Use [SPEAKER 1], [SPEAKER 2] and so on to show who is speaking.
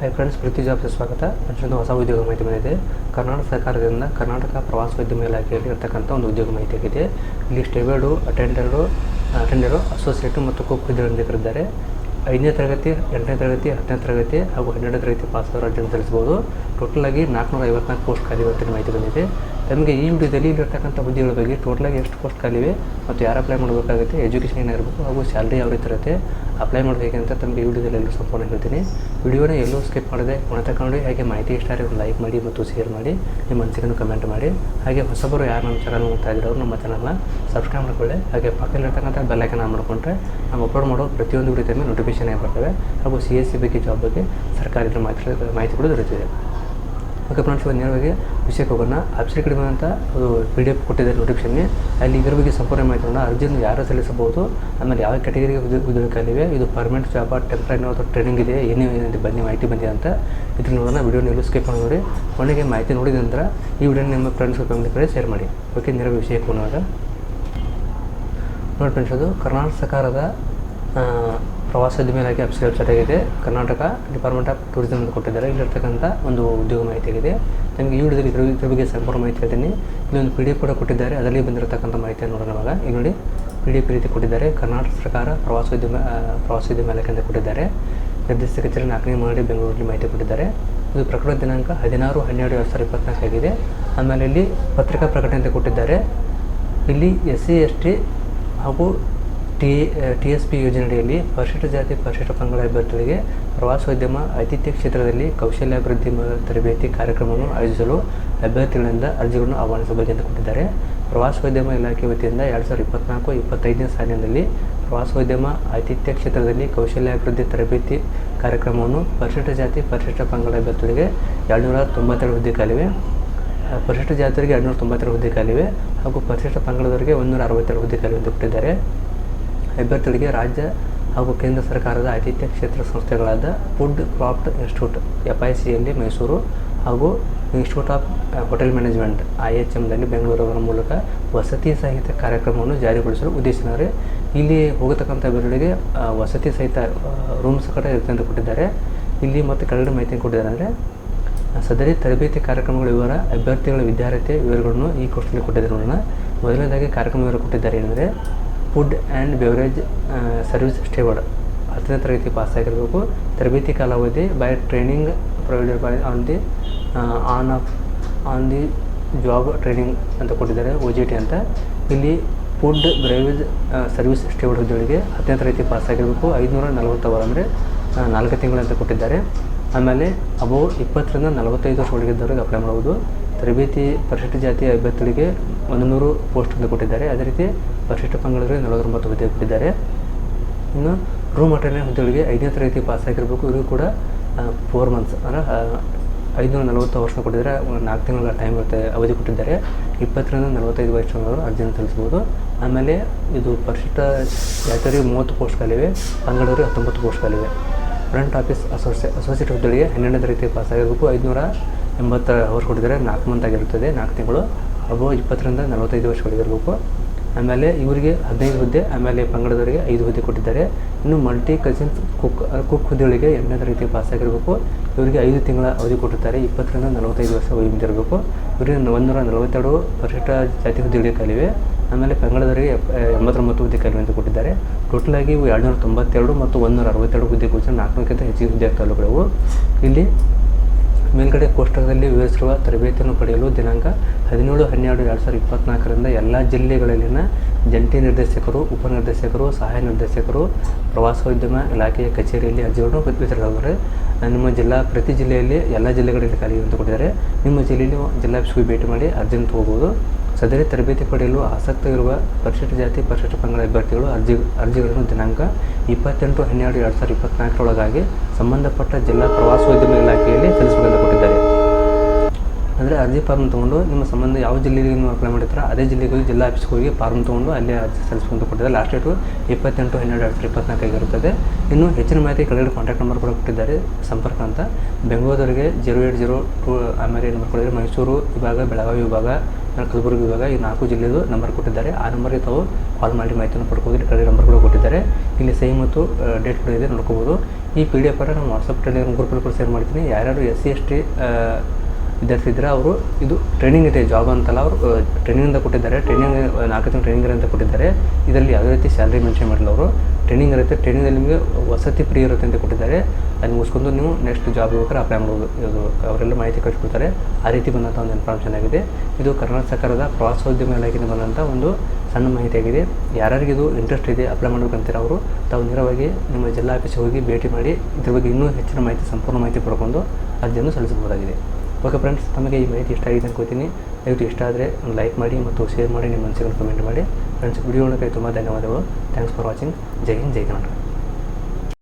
[SPEAKER 1] Hi friends ಪ್ರೀತಿ jobs ಸ್ವಾಗತ ಒಂದು ಹೊಸ ಉದ್ಯೋಗ ಮಾಹಿತಿ ಬಂದಿದೆ ಕರ್ನಾಟಕ ಸರ್ಕಾರದಿಂದ ಕರ್ನಾಟಕ ಪ್ರವಾಸೋದ್ಯಮ ಇಲಾಖೆಯಲ್ಲಿ ಇರತಕ್ಕಂಥ ಒಂದು ಉದ್ಯೋಗ ಮಾಹಿತಿ ಆಗಿದೆ ಇಲ್ಲಿ ಸ್ಟೇಬರ್ಡು ಅಟೆಂಡರು ಅಟೆಂಡರು ಅಸೋಸಿಯೇಟು ಮತ್ತು ಕುಕ್ ಹುದ್ದೆಗಳನ್ನು ಕರೆದಿದ್ದಾರೆ ಐದನೇ ತರಗತಿ ಎಂಟನೇ ತರಗತಿ ಹತ್ತನೇ ತರಗತಿ ಹಾಗೂ ಹನ್ನೆರಡನೇ ತರಗತಿ ಪಾಸ್ ಆದವರು ಅರ್ಜಿಯನ್ನು ಸಲ್ಲಿಸಬಹುದು ಟೋಟಲ್ ಆಗಿ ನಾಲ್ಕುನೂರ ಐವತ್ನಾಲ್ಕು ಪೋಸ್ಟ್ ಖಾಲಿ ಮಾಹಿತಿ ಬಂದಿದೆ ನಮಗೆ ಈ ವಿಡಿಯೋದಲ್ಲಿ ಇಲ್ಲಿರ್ತಕ್ಕಂಥ ಹುದ್ದೆಗಳ ಬಗ್ಗೆ ಟೋಟಲಾಗಿ ಎಷ್ಟು ಪೋಸ್ಟ್ ಖಾಲಿವೆ ಮತ್ತು ಯಾರು ಅಪ್ಲೈ ಮಾಡಬೇಕಾಗುತ್ತೆ ಎಜುಕೇಷನ್ ಏನಾಗಿರ್ಬೇಕು ಹಾಗೂ ಸ್ಯಾಲ್ರಿ ಯಾವ ರೀತಿ ಇರುತ್ತೆ ಅಪ್ಲೈ ಮಾಡಬೇಕು ಅಂತ ತಮಗೆ ಈ ವಿಡಿಯೋದಲ್ಲಿ ಎಲ್ಲರೂ ಸಂಪೂರ್ಣ ಹೇಳ್ತೀನಿ. ವಿಡಿಯೋನ ಎಲ್ಲೂ ಸ್ಕಿಪ್ ಮಾಡದೆ ಕೊನೆ ತಗೊಂಡು ಹಾಗೆ ಮಾಹಿತಿ ಇಷ್ಟ ಆದರೆ ಒಂದು ಲೈಕ್ ಮಾಡಿ ಮತ್ತು ಶೇರ್ ಮಾಡಿ, ನಿಮ್ಮ ಅನಿಸಿಕೆಯನ್ನು ಕಮೆಂಟ್ ಮಾಡಿ. ಹಾಗೆ ಹೊಸಬರು ಯಾರು ನಮ್ಮ ಚಾನಲ್ ನೋಡ್ತಾ ಇದ್ದಾರೆ ನಮ್ಮ ಚಾನಲ್ನ ಸಬ್ಸ್ಕ್ರೈಬ್ ಮಾಡ್ಕೊಳ್ಳಿ. ಹಾಗೆ ಪಕ್ಕದಲ್ಲಿರ್ತಕ್ಕಂಥ ಬೆಲ್ಲೈಕನ್ ಆನ್ ಮಾಡಿಕೊಂಡ್ರೆ ನಾವು ಅಪ್ಲೋಡ್ ಮಾಡೋ ಪ್ರತಿಯೊಂದು ವಿಡಿಯೋ ನೋಟಿಫಿಕೇಶನ್ ಆಗಿ ಬರ್ತವೆ ಹಾಗೂ ಸಿ ಎಸ್ ಸಿ ಬಗ್ಗೆ ಜಾಬ್ ಬಗ್ಗೆ ಸರ್ಕಾರದ ಮಾಹಿತಿ ಮಾಹಿತಿ ಕೂಡ ದೊರೆತಿದೆ. ಓಕೆ ಫ್ರೆಂಡ್ಸ್ ಇವತ್ತು ನೇರವಾಗಿ ವಿಷಯಕ್ಕೆ ಹೋಗೋಣ. ವೆಬ್ಸೈಟ್ ಕಡೆ ಬಂದಂಥ ಅದು ಪಿ ಡಿ ಎಫ್ ಕೊಟ್ಟಿದ್ದಾರೆ ನೋಟಿಫಿಕೇಷನ್ಗೆ ಅಲ್ಲಿ ಇದರ ಬಗ್ಗೆ ಸಂಪೂರ್ಣ ಮಾಹಿತಿಯನ್ನು ಅರ್ಜಿಯನ್ನು ಯಾರು ಸಲ್ಲಿಸಬಹುದು? ಆಮೇಲೆ ಯಾವ ಕ್ಯಾಟಗರಿಗೆ ಉದ್ಯೋಗಕ್ಕಾಗಿವೆ? ಇದು ಪರ್ಮನೆಂಟ್ ಜಾಬ್ ಟೆಂಪ್ರರಿ ಅಥವಾ ಟ್ರೈನಿಂಗ್ ಇದೆ? ಏನೇ ಬನ್ನಿ, ಮಾಹಿತಿ ಬಂದಿದೆ ಅಂತ. ಇದನ್ನು ನೋಡೋಣ. ವಿಡಿಯೋ ನೀವು ಸ್ಕಿಪ್ ಮಾಡಿ ಕೊನೆಗೆ ಮಾಹಿತಿ ನೋಡಿದ ನಂತರ ಈ ವಿಡಿಯೋ ನಿಮ್ಮ ಫ್ರೆಂಡ್ಸ್ ಫ್ಯಾಮಿಲಿ ಕಡೆ ಶೇರ್ ಮಾಡಿ. ಓಕೆ ನೇರ ವಿಷಯಕ್ಕೆ ಹೋಗುವಾಗ ನೋಡಿ ಫ್ರೆಂಡ್ಸ್ ಅದು ಕರ್ನಾಟಕ ಸರ್ಕಾರದ ಪ್ರವಾಸೋದ್ಯಮ ಇಲಾಖೆ ವೆಬ್ಸೈಟ್ ಆಗಿದೆ. ಕರ್ನಾಟಕ ಡಿಪಾರ್ಟ್ಮೆಂಟ್ ಆಫ್ ಟೂರಿಸಂ ಅಂತ ಕೊಟ್ಟಿದ್ದಾರೆ. ಇಲ್ಲಿರ್ತಕ್ಕಂಥ ಒಂದು ಉದ್ಯೋಗ ಮಾಹಿತಿ ಆಗಿದೆ. ನಮಗೆ ಈ ವಿಡಿಯೋದಲ್ಲಿ ಇದ್ರ ಇದ್ರ ಬಗ್ಗೆ ಸಂಪೂರ್ಣ ಮಾಹಿತಿ ಹೇಳ್ತೀನಿ. ಇಲ್ಲೊಂದು ಪಿ ಡಿ ಕೂಡ ಕೊಟ್ಟಿದ್ದಾರೆ. ಅದರಲ್ಲಿ ಬಂದಿರತಕ್ಕಂಥ ಮಾಹಿತಿಯನ್ನು ನೋಡೋಣ ಇವಾಗ. ಈಗ ನೋಡಿ ಪಿ ಡಿ ಎಫ್ ರೀತಿ ಕೊಟ್ಟಿದ್ದಾರೆ. ಕರ್ನಾಟಕ ಸರ್ಕಾರ ಪ್ರವಾಸೋದ್ಯಮ ಪ್ರವಾಸೋದ್ಯಮ ಇಲಾಖೆ ಅಂತ ಕೊಟ್ಟಿದ್ದಾರೆ. ನಿರ್ದೇಶಕ ಕಚೇರಿ ನಾಲ್ಕನೇ ಮಾಡಿ ಬೆಂಗಳೂರಲ್ಲಿ ಮಾಹಿತಿ ಕೊಟ್ಟಿದ್ದಾರೆ. ಇದು ಪ್ರಕಟಣೆ ದಿನಾಂಕ ಹದಿನಾರು, ಹನ್ನೆರಡು, ಎರಡು ಸಾವಿರದ ಇಪ್ಪತ್ನಾಲ್ಕು ಆಗಿದೆ. ಆಮೇಲೆ ಇಲ್ಲಿ ಪತ್ರಿಕಾ ಪ್ರಕಟಣೆ ಅಂತ ಕೊಟ್ಟಿದ್ದಾರೆ. ಇಲ್ಲಿ ಎಸ್ ಸಿ, ಎಸ್ ಟಿ ಹಾಗೂ ಟಿ ಟಿ ಎಸ್ ಪಿ ಯೋಜನೆಯಡಿಯಲ್ಲಿ ಪರಿಶಿಷ್ಟ ಜಾತಿ, ಪರಿಶಿಷ್ಟ ಪಂಗಡ ಅಭ್ಯರ್ಥಿಗಳಿಗೆ ಪ್ರವಾಸೋದ್ಯಮ ಆತಿಥ್ಯ ಕ್ಷೇತ್ರದಲ್ಲಿ ಕೌಶಲ್ಯಾಭಿವೃದ್ಧಿ ತರಬೇತಿ ಕಾರ್ಯಕ್ರಮವನ್ನು ಆಯೋಜಿಸಲು ಅಭ್ಯರ್ಥಿಗಳಿಂದ ಅರ್ಜಿಗಳನ್ನು ಆಹ್ವಾನಿಸಬೇಕು ಅಂತ ಕೊಟ್ಟಿದ್ದಾರೆ. ಪ್ರವಾಸೋದ್ಯಮ ಇಲಾಖೆ ವತಿಯಿಂದ ಎರಡು ಸಾವಿರದ ಇಪ್ಪತ್ನಾಲ್ಕು, ಇಪ್ಪತ್ತೈದನೇ ಸಾಲಿನಲ್ಲಿ ಪ್ರವಾಸೋದ್ಯಮ ಆತಿಥ್ಯ ಕ್ಷೇತ್ರದಲ್ಲಿ ಕೌಶಲ್ಯಾಭಿವೃದ್ಧಿ ತರಬೇತಿ ಕಾರ್ಯಕ್ರಮವನ್ನು ಪರಿಶಿಷ್ಟ ಜಾತಿ, ಪರಿಶಿಷ್ಟ ಪಂಗಡ ಅಭ್ಯರ್ಥಿಗಳಿಗೆ ಎರಡುನೂರ ತೊಂಬತ್ತೆರಡು ಹುದ್ದೆ ಕಾಲಿವೆ. ಪರಿಶಿಷ್ಟ ಜಾತಿಯವರಿಗೆ ಎರಡುನೂರ ತೊಂಬತ್ತೆರಡು ಹುದ್ದೆ ಕಾಲಿವೆ ಹಾಗೂ ಪರಿಶಿಷ್ಟ ಪಂಗಡದವರಿಗೆ ಒಂದೂರ ಅರವತ್ತೆರಡು ಹುದ್ದೆ ಕಾಲಿವೆ ಎಂದು ಕೊಟ್ಟಿದ್ದಾರೆ. ಅಭ್ಯರ್ಥಿಗಳಿಗೆ ರಾಜ್ಯ ಹಾಗೂ ಕೇಂದ್ರ ಸರ್ಕಾರದ ಆತಿಥ್ಯ ಕ್ಷೇತ್ರ ಸಂಸ್ಥೆಗಳಾದ food craft institute F I ಸಿಯಲ್ಲಿ ಮೈಸೂರು ಹಾಗೂ institute of hotel management I H ಎಮ್ನಲ್ಲಿ ಬೆಂಗಳೂರವರ ಮೂಲಕ ವಸತಿ ಸಹಿತ ಕಾರ್ಯಕ್ರಮವನ್ನು ಜಾರಿಗೊಳಿಸಲು ಉದ್ದೇಶಿಸಿದ್ದಾರೆ. ಇಲ್ಲಿ ಹೋಗತಕ್ಕಂಥ ಅಭ್ಯರ್ಥಿಗಳಿಗೆ ವಸತಿ ಸಹಿತ ರೂಮ್ಸ್ ಕಡೆ ಇರುತ್ತೆ ಅಂತ ಕೊಟ್ಟಿದ್ದಾರೆ. ಇಲ್ಲಿ ಮತ್ತು ಕೆಳಗಡೆ ಮಾಹಿತಿ ಕೊಟ್ಟಿದ್ದಾರೆ ಅಂದರೆ ಸದರಿ ತರಬೇತಿ ಕಾರ್ಯಕ್ರಮಗಳ ವಿವರ, ಅಭ್ಯರ್ಥಿಗಳ ವಿದ್ಯಾರ್ಥಿ ವಿವರಗಳನ್ನು ಈ ಕೋರ್ಸ್ನಲ್ಲಿ ಕೊಟ್ಟಿದ್ದಾರೆ ನೋಡೋಣ. ಮೊದಲನೇದಾಗಿ ಕಾರ್ಯಕ್ರಮ ವಿವರ ಕೊಟ್ಟಿದ್ದಾರೆ ಏನಂದರೆ food and beverage service steward ಹತ್ತನೇ ತರಗತಿ ಪಾಸ್ ಆಗಿರಬೇಕು. ತರಬೇತಿ ಕಾಲಾವಧಿ by training provided by on the on off, on the job training ಅಂತ ಕೊಟ್ಟಿದ್ದಾರೆ ಒ ಜಿ ಟಿ ಅಂತ. ಇಲ್ಲಿ ಫುಡ್ ಬ್ರೇವೇಜ್ ಸರ್ವಿಸ್ ಸ್ಟೇವರ್ಡ್ ಹುದ್ದೆಗಳಿಗೆ ಹತ್ತನೇ ತರಗತಿ ಪಾಸ್ ಆಗಿರಬೇಕು. ಐದುನೂರ ಅವರ್ ಅಂದರೆ ನಾಲ್ಕು ತಿಂಗಳು ಅಂತ ಕೊಟ್ಟಿದ್ದಾರೆ. ಆಮೇಲೆ ಅಬೌವ್ ಇಪ್ಪತ್ತರಿಂದ ನಲವತ್ತೈದು ವರ್ಷ ಒಳಗಿದ್ದವರಿಗೆ ಅಪ್ಲೈ ಮಾಡ್ಬೋದು. ತರಬೇತಿ ಪರಿಶಿಷ್ಟ ಜಾತಿ ಅಭ್ಯರ್ಥಿಗಳಿಗೆ ಒಂದು ನೂರು ಪೋಸ್ಟ್ ಅಂತ ಕೊಟ್ಟಿದ್ದಾರೆ. ಅದೇ ರೀತಿ ಪರಿಶಿಷ್ಟ ಪಂಗಡಗಳಿಗೆ ನಲವತ್ತೊಂಬತ್ತು ಹುದ್ದೆ ಕೊಟ್ಟಿದ್ದಾರೆ. ಇನ್ನು ರೂಮ್ ಅಟೆಂಡೆಂಟ್ ಹುದ್ದೆಗಳಿಗೆ ಐದನೇ ತರಗತಿ ಪಾಸ್ ಆಗಿರಬೇಕು. ಇವರು ಕೂಡ ಫೋರ್ ಮಂತ್ಸ್ ಅಂದರೆ ಐದುನೂರ ನಲವತ್ತು ವರ್ಷ ಕೊಟ್ಟಿದ್ದಾರೆ. ನಾಲ್ಕು ತಿಂಗಳ ಟೈಮ್ ಇರುತ್ತೆ ಅವಧಿ ಕೊಟ್ಟಿದ್ದಾರೆ. ಇಪ್ಪತ್ತರಿಂದ ನಲವತ್ತೈದು ವಯಸ್ಸಿನವರು ಅರ್ಜಿಯನ್ನು ಸಲ್ಲಿಸ್ಬೋದು ಆಮೇಲೆ ಇದು ಪರಿಶಿಷ್ಟ ಜಾತಿಯವರಿಗೆ ಮೂವತ್ತು ಪೋಸ್ಟ್ಗಳಿವೆ ಪಂಗಡವರಿಗೆ ಹತ್ತೊಂಬತ್ತು ಪೋಸ್ಟ್ ಖಾಲಿವೆ ಫ್ರಂಟ್ ಆಫೀಸ್ ಅಸೋಸಿಯೇ ಅಸೋಸಿಯೇಟ್ ಹುದ್ದೆಗಳಿಗೆ ಹನ್ನೆರಡನೇ ತರಗತಿ ಪಾಸ್ ಆಗಿರಬೇಕು ಐದುನೂರ ಎಂಬತ್ತು ಅವರ್ ಕೊಟ್ಟಿದ್ದಾರೆ. ನಾಲ್ಕು ಮಂತ್ ಆಗಿರುತ್ತದೆ. ನಾಲ್ಕು ತಿಂಗಳು ಹಾಗೂ ಇಪ್ಪತ್ತರಿಂದ ನಲವತ್ತೈದು ವರ್ಷ ಕೊಟ್ಟಿರಬೇಕು ಆಮೇಲೆ ಇವರಿಗೆ ಹದಿನೈದು ಹುದ್ದೆ, ಆಮೇಲೆ ಪಂಗಡದವರಿಗೆ ಐದು ಹುದ್ದೆ ಕೊಟ್ಟಿದ್ದಾರೆ. ಇನ್ನು ಮಲ್ಟಿ ಕಸಿನ್ಸ್ ಕುಕ್ ಕುಕ್ ಹುದ್ದೆಗಳಿಗೆ ಎರಡನೇ ತರಗತಿ ಪಾಸಾಗಿರಬೇಕು ಇವರಿಗೆ ಐದು ತಿಂಗಳ ಅವಧಿ ಕೊಟ್ಟಿರ್ತಾರೆ ಇಪ್ಪತ್ತರಿಂದ ನಲವತ್ತೈದು ವರ್ಷ ವಯೋಮಿತಿರಬೇಕು ಇವರಿಗೆ ನೂರ ನಲವತ್ತೆರಡು ಪರಿಶಿಷ್ಟ ಜಾತಿ ಹುದ್ದೆಗಳಿಗೆ ಕಲಿವೆ. ಆಮೇಲೆ ಬೆಂಗಳೂರಿಗೆ ಎಂಬತ್ತೊಂಬತ್ತು ಹುದ್ದೆ ಅಂತ ಕೊಟ್ಟಿದ್ದಾರೆ. ಟೋಟಲ್ ಆಗಿ ಇವು ಎರಡುನೂರ ತೊಂಬತ್ತೆರಡು ಮತ್ತು ಒಂದೂರ ಅರವತ್ತೆರಡು ಹುದ್ದೆ ಕುರಿತು ನಾಲ್ಕನೂರಕ್ಕಿಂತ ಹೆಚ್ಚಿಗೆ ಹುದ್ದೆ ತಾಲೂಕುಗಳು ಇಲ್ಲಿ ಮೇಲ್ಗಡೆ ಕೋಷ್ಟಕದಲ್ಲಿ ವಿವರಿಸಿರುವ ತರಬೇತಿಯನ್ನು ಪಡೆಯಲು ದಿನಾಂಕ ಹದಿನೇಳು, ಹನ್ನೆರಡು, ಎರಡು ಸಾವಿರದ ಇಪ್ಪತ್ತ್ನಾಲ್ಕರಿಂದ ಎಲ್ಲ ಜಿಲ್ಲೆಗಳಲ್ಲಿನ ಜಂಟಿ ನಿರ್ದೇಶಕರು, ಉಪನಿರ್ದೇಶಕರು, ಸಹಾಯ ನಿರ್ದೇಶಕರು ಪ್ರವಾಸೋದ್ಯಮ ಇಲಾಖೆಯ ಕಚೇರಿಯಲ್ಲಿ ಅರ್ಜಿಗಳನ್ನು ವಿತರಿಸಿದ್ದಾರೆ ನಿಮ್ಮ ಜಿಲ್ಲಾ, ಪ್ರತಿ ಜಿಲ್ಲೆಯಲ್ಲಿ ಎಲ್ಲ ಜಿಲ್ಲೆಗಳಲ್ಲಿ ಖಾಲಿ ಅಂತ ಕೊಟ್ಟಿದ್ದಾರೆ. ನಿಮ್ಮ ಜಿಲ್ಲೆಯಲ್ಲಿ ಜಿಲ್ಲಾ ಭೇಟಿ ಮಾಡಿ ಅರ್ಜಿಯನ್ನು ತಗೋಬೋದು ಸದರಿ ತರಬೇತಿ ಪಡೆಯಲು ಆಸಕ್ತ ಇರುವ ಪರಿಶಿಷ್ಟ ಜಾತಿ ಪರಿಶಿಷ್ಟ ಪಂಗಡ ಅಭ್ಯರ್ಥಿಗಳು ಅರ್ಜಿ, ಅರ್ಜಿಗಳನ್ನು ದಿನಾಂಕ ಇಪ್ಪತ್ತೆಂಟು, ಹನ್ನೆರಡು, ಎರಡು ಸಾವಿರದ ಇಪ್ಪತ್ನಾಲ್ಕರೊಳಗಾಗಿ ಸಂಬಂಧಪಟ್ಟ ಜಿಲ್ಲಾ ಪ್ರವಾಸೋದ್ಯಮ ಇಲಾಖೆಯಲ್ಲಿ ಸಲ್ಲಿಸಬೇಕೆಂದು ಕೊಟ್ಟಿದ್ದಾರೆ. ಅಂದರೆ ಅರ್ಜಿ ಫಾರ್ಮ್ ತೊಗೊಂಡು ನಿಮ್ಮ ಸಂಬಂಧ ಯಾವ ಜಿಲ್ಲೆಗೆ ನೀವು ಅಪ್ಲೈ ಮಾಡಿರ್ತಾರೋ ಅದೇ ಜಿಲ್ಲೆಗೆ ಹೋಗಿ ಜಿಲ್ಲಾ ಆಫೀಸ್ಗೆ ಹೋಗಿ ಫಾರ್ಮ್ ತೊಗೊಂಡು ಅಲ್ಲೇ ಅರ್ಜಿ ಸಲ್ಲಿಸಿಕೊಂಡು ಕೊಟ್ಟಿದ್ದಾರೆ. ಲಾಸ್ಟ್ ಡೇಟು ಇಪ್ಪತ್ತೆಂಟು, ಹನ್ನೆರಡು, ಎರಡು ಇಪ್ಪತ್ನಾಲ್ಕು ಆಗಿರುತ್ತದೆ. ಇನ್ನು ಹೆಚ್ಚಿನ ಮಾಹಿತಿ ಕೆಳಗಡೆ ಕಾಂಟ್ಯಾಕ್ಟ್ ನಂಬರ್ ಕೂಡ ಕೊಟ್ಟಿದ್ದಾರೆ. ಸಂಪರ್ಕ ಅಂತ. ಬೆಂಗಳೂರಿಗೆ ಜೀರೋ ಏಟ್ ಜೀರೋ ಟೂ, ಆಮೇಲೆ ನಂಬರ್ ಕೊಟ್ಟಿದ್ದಾರೆ. ಮೈಸೂರು ವಿಭಾಗ, ಬೆಳಗಾವಿ ವಿಭಾಗ ಕಲಬುರಗಿ ವಿಭಾಗ ಈ ನಾಲ್ಕು ಜಿಲ್ಲೆದು ನಂಬರ್ ಕೊಟ್ಟಿದ್ದಾರೆ. ಆ ನಂಬರ್ಗೆ ತಾವು ಕಾಲ್ ಮಾಡಿ ಮಾಹಿತಿಯನ್ನು ಪಡ್ಕೋದ್ರೆ ಕಡೆ ನಂಬರ್ ಕೂಡ ಕೊಟ್ಟಿದ್ದಾರೆ. ಇಲ್ಲಿ ಸೇಮ್ ಮತ್ತು ಡೇಟ್ ಕೂಡ ಇದೆ. ನೋಡ್ಕೋಬೋದು. ಈ ಪಿ ಡಿ ಎಫ್ ಅನ್ನು ನಾನು ವಾಟ್ಸಪ್ ಟ್ರೈನಿಂಗ್ ಗ್ರೂಪಲ್ಲಿ ಕೂಡ ಶೇರ್ ಮಾಡ್ತೀನಿ. ಯಾರ್ಯಾರು ಎಸ್ ಸಿ ಎಸ್ ಟಿ ವಿದ್ಯಾರ್ಥಿ ಇದ್ದರೆ ಅವರು ಇದು ಟ್ರೈನಿಂಗ್ ಇದೆ ಜಾಬ್ ಅಂತಲ್ಲ ಅವರು ಟ್ರೈನಿಂಗಿಂದ ಕೊಟ್ಟಿದ್ದಾರೆ. ಟ್ರೈನಿಂಗ್ ನಾಲ್ಕು ತಿಂಗಳು ಟ್ರೈನಿಂಗ್ ಅಂತ ಕೊಟ್ಟಿದ್ದಾರೆ. ಇದರಲ್ಲಿ ಯಾವುದೇ ರೀತಿ ಸ್ಯಾಲ್ರಿ ಮೆನ್ಷನ್ ಮಾಡಿಲ್ಲ ಅವರು. ಟ್ರೈನಿಂಗ್ ಇರುತ್ತೆ ಟ್ರೈನಿಂಗಲ್ಲಿ ನಿಮಗೆ ವಸತಿ ಫ್ರೀ ಇರುತ್ತೆ ಅಂತ ಕೊಟ್ಟಿದ್ದಾರೆ. ಅಲ್ಲಿ ಮುಗಿಸ್ಕೊಂಡು ನೀವು ನೆಕ್ಸ್ಟ್ ಜಾಬ್ ಬೇಕಾದ್ರೆ ಅಪ್ಲೈ ಮಾಡ್ಬೋದು. ಅವರೆಲ್ಲ ಮಾಹಿತಿ ಕಳಿಸ್ಕೊಡ್ತಾರೆ. ಆ ರೀತಿ ಬಂದಂಥ ಒಂದು ಇನ್ಫಾರ್ಮೇಷನ್ ಆಗಿದೆ. ಇದು ಕರ್ನಾಟಕ ಸರ್ಕಾರದ ಪ್ರವಾಸೋದ್ಯಮ ಇಲಾಖೆಯಿಂದ ಬಂದಂಥ ಒಂದು ಸಣ್ಣ ಮಾಹಿತಿ ಆಗಿದೆ. ಯಾರ್ಯಾರಿಗೆ ಇದು ಇಂಟ್ರೆಸ್ಟ್ ಇದೆ ಅಪ್ಲೈ ಮಾಡ್ಬೇಕಂತೀರ ಅವರು, ತಾವು ನೇರವಾಗಿ ನಿಮ್ಮ ಜಿಲ್ಲಾ ಆಫೀಸಿಗೆ ಹೋಗಿ ಭೇಟಿ ಮಾಡಿ ಇದ್ರ ಬಗ್ಗೆ ಇನ್ನೂ ಹೆಚ್ಚಿನ ಮಾಹಿತಿ, ಸಂಪೂರ್ಣ ಮಾಹಿತಿ ಪಡ್ಕೊಂಡು ಅರ್ಜಿಯನ್ನು ಸಲ್ಲಿಸಬಹುದಾಗಿದೆ. ಓಕೆ ಫ್ರೆಂಡ್ಸ್ ತಮಗೆ ಈ ಮಾಹಿತಿ ಇಷ್ಟ ಆಗಿದೆ ಅನ್ಕೋತೀನಿ. ದಯವಿಟ್ಟು ಇಷ್ಟ ಆದರೆ ಒಂದು ಲೈಕ್ ಮಾಡಿ ಮತ್ತು ಶೇರ್ ಮಾಡಿ, ನಿಮ್ಮ ಮನಸ್ಸಿಗೆ ಕಮೆಂಟ್ ಮಾಡಿ. ಫ್ರೆಂಡ್ಸ್ ವಿಡಿಯೋ ನೋಡೋಕ್ಕೆ ತುಂಬ ಧನ್ಯವಾದಗಳು. Thanks for watching Jai Hind, Jai Karnataka.